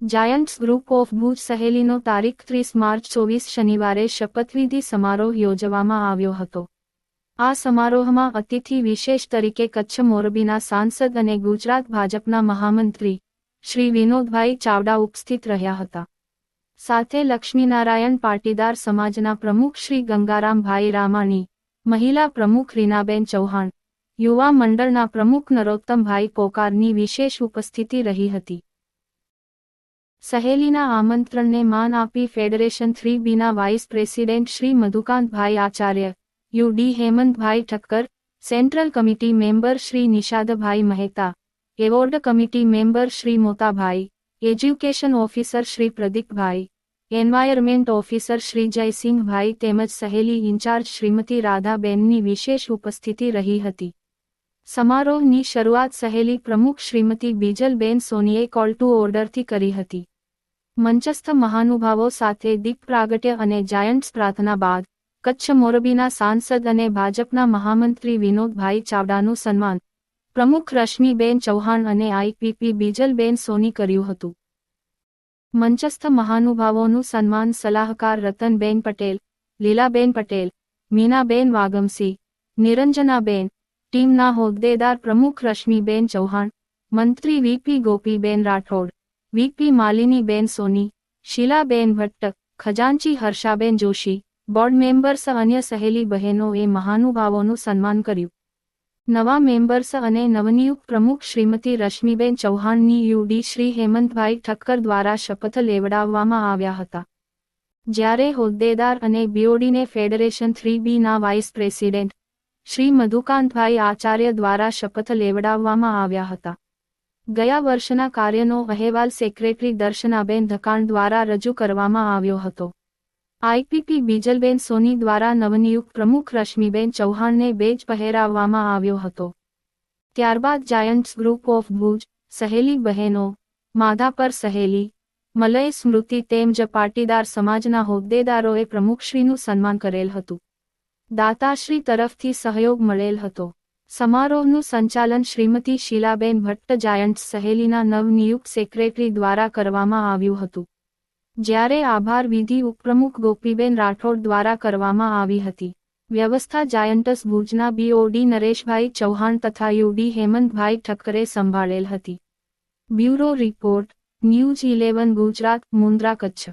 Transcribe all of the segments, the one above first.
Giants group of Bhuj સહેલીનો તારીખ ત્રીસ માર્ચ ચોવીસ શનિવારે શપથવિધિ સમારોહ યોજવામાં આવ્યો હતો. આ સમારોહમાં અતિથિ વિશેષ તરીકે કચ્છ મોરબીના સાંસદ અને ગુજરાત ભાજપના મહામંત્રી શ્રી વિનોદભાઈ ચાવડા ઉપસ્થિત રહ્યા હતા. સાથે લક્ષ્મીનારાયણ પાટીદાર સમાજના પ્રમુખ શ્રી ગંગારામભાઈ રામાણી, મહિલા પ્રમુખ રીનાબેન ચૌહાણ, યુવા મંડળના પ્રમુખ નરોત્તમભાઈ પોકારની વિશેષ ઉપસ્થિતિ રહી હતી. સહેલીના આમંત્રણને માન આપી ફેડરેશન થ્રી બીના vice president Shri Madhukantbhai Acharya U D Hemantbhai Thakkar, central committee member Shri Nishadbhai Mehta, award committee member Shri Motabhai education officer Shri Pradeepbhai, environment officer Shri Jaysinhbhai તેમજ સહેલી ઇન્ચાર્જ શ્રીમતી રાધાબેનની વિશેષ ઉપસ્થિતિ રહી હતી. સમારોહની શરૂઆત સહેલી પ્રમુખ શ્રીમતી બીજલબેન સોનીએ call to ઓર્ડરથી કરી હતી. મંચસ્થ મહાનુભાવો સાથે દીપ પ્રાગટ્ય અને જાયન્ટ્સ પ્રાર્થના બાદ, કચ્છ મોરબીના સાંસદ અને ભાજપના મહામંત્રી વિનોદભાઈ ચાવડાનું સન્માન પ્રમુખ રશ્મિબેન ચૌહાણ અને આઈપીપી બીજલબેન સોની કર્યું હતું. મંચસ્થ મહાનુભાવોનું સન્માન સલાહકાર રતનબેન પટેલ, લીલાબેન પટેલ, મીનાબેન વાગમસી નિરંજનાબેન, ટીમના હોદ્દેદાર પ્રમુખ રશ્મિબેન ચૌહાણ, મંત્રી વીપી ગોપીબેન રાઠોડ, વીપી માલિનીબેન સોની, શીલાબેન ભટ્ટ, ખજાનચી હર્ષાબેન જોશી, બોર્ડ મેમ્બર્સ અન્ય સહેલી બહેનોએ મહાનુભાવોનું સન્માન કર્યું. નવા મેમ્બર્સ અને નવનિયુક્ત પ્રમુખ શ્રીમતી રશ્મિબેન ચૌહાણની યુડી શ્રી હેમંતભાઈ ઠક્કર દ્વારા શપથ લેવડાવવામાં આવ્યા હતા. જ્યારે હોદ્દેદાર અને બીઓડીને ફેડરેશન થ્રી બીના વાઇસ પ્રેસિડેન્ટ શ્રી મધુકાંતભાઈ આચાર્ય દ્વારા શપથ લેવડાવવામાં આવ્યા હતા. ગયા વર્ષના કાર્યનો અહેવાલ સેક્રેટરી દર્શનાબેન ધકાણ દ્વારા રજૂ કરવામાં આવ્યો હતો. આઈપીપી બીજલબેન સોની દ્વારા નવનિયુક્ત પ્રમુખ રશ્મિબેન ચૌહાણને બેજ પહેરાવવામાં આવ્યો હતો. ત્યારબાદ જાયન્ટ્સ ગ્રુપ ઓફ ભુજ, સહેલી બહેનો, માધાપર સહેલી, મલય સ્મૃતિ તેમજ પાટીદાર સમાજના હોદ્દેદારોએ પ્રમુખશ્રીનું સન્માન કરેલ હતું. દાતાશ્રી તરફથી સહયોગ મળેલ હતો. સમારોહનું સંચાલન શ્રીમતી શીલાબેન ભટ્ટ જાયન્ટ્સ સહેલીના નવનિયુક્ત સેક્રેટરી દ્વારા કરવામાં આવ્યું હતું. જ્યારે આભાર વિધિ ઉપપ્રમુખ ગોપીબેન રાઠોડ દ્વારા કરવામાં આવી હતી. વ્યવસ્થા જાયન્ટસ ભુજના બીઓડી નરેશભાઈ ચૌહાણ તથા યુડી હેમંતભાઈ ઠક્કરે સંભાળેલ હતી. Bureau report, news eleven Gujarat, Mundra Kutch.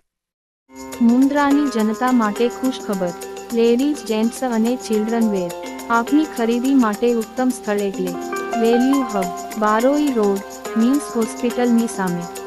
મુન્દ્રાની જનતા માટે ખુશ ખબર, લેડીઝ, જેન્ટ્સ અને ચિલ્ડ્રન વેર. આપની ખરીદી માટે ઉત્તમ સ્થળ એટલે, value hub, Baroi road, means હોસ્પિટલની સામે.